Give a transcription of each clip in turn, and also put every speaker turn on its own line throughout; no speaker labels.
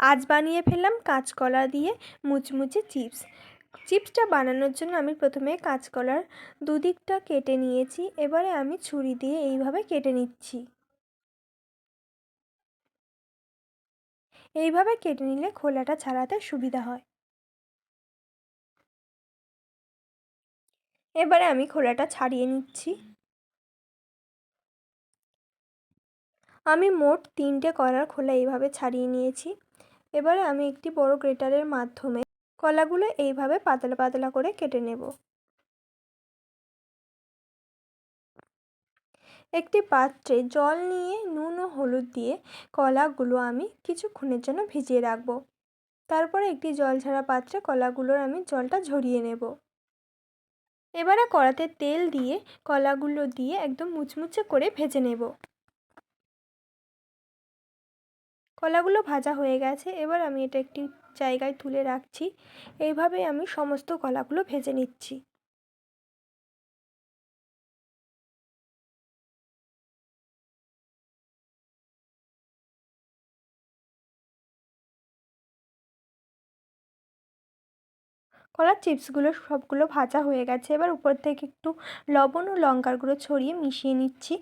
আজ বানিয়ে ফেললাম কাঁচকলা দিয়ে মুচমুচে চিপস। চিপসটা বানানোর জন্য আমি প্রথমে কাঁচকলার দুদিকটা কেটে নিয়েছি, এবারে আমি ছুরি দিয়ে এইভাবে কেটে নিচ্ছি। এইভাবে কেটে নিলে খোলাটা ছাড়াতে সুবিধা হয়। এবারে আমি খোলাটা ছাড়িয়ে নিচ্ছি। আমি মোট তিনটে কলার খোলা এইভাবে ছাড়িয়ে নিয়েছি। এবারে আমি একটি বড় গ্রেটারের মাধ্যমে কলাগুলো এইভাবে পাতলা পাতলা করে কেটে নেব। একটি পাত্রে জল নিয়ে নুন ও হলুদ দিয়ে কলাগুলো আমি কিছুক্ষণের জন্য ভিজিয়ে রাখব। তারপরে একটি জল ছাড়া পাত্রে কলাগুলোর আমি জলটা ঝরিয়ে নেব। এবারে কড়াতে তেল দিয়ে কলাগুলো দিয়ে একদম মুচমুচে করে ভেজে নেব। কলাগুলো ভাজা হয়ে গেছে। এবার আমি এটা একটি জায়গায় তুলে রাখছি। এইভাবে আমি সমস্ত কলাগুলো ভেজে নিচ্ছি। কলার চিপসগুলো সবগুলো ভাজা হয়ে গেছে। এবার উপর থেকে একটু লবণ ও লঙ্কার গুঁড়ো ছড়িয়ে মিশিয়ে নিচ্ছি।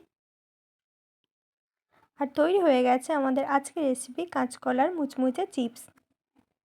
আর তৈরি হয়ে গেছে আমাদের আজকের রেসিপি কাঁচকলার মুচমুচে চিপস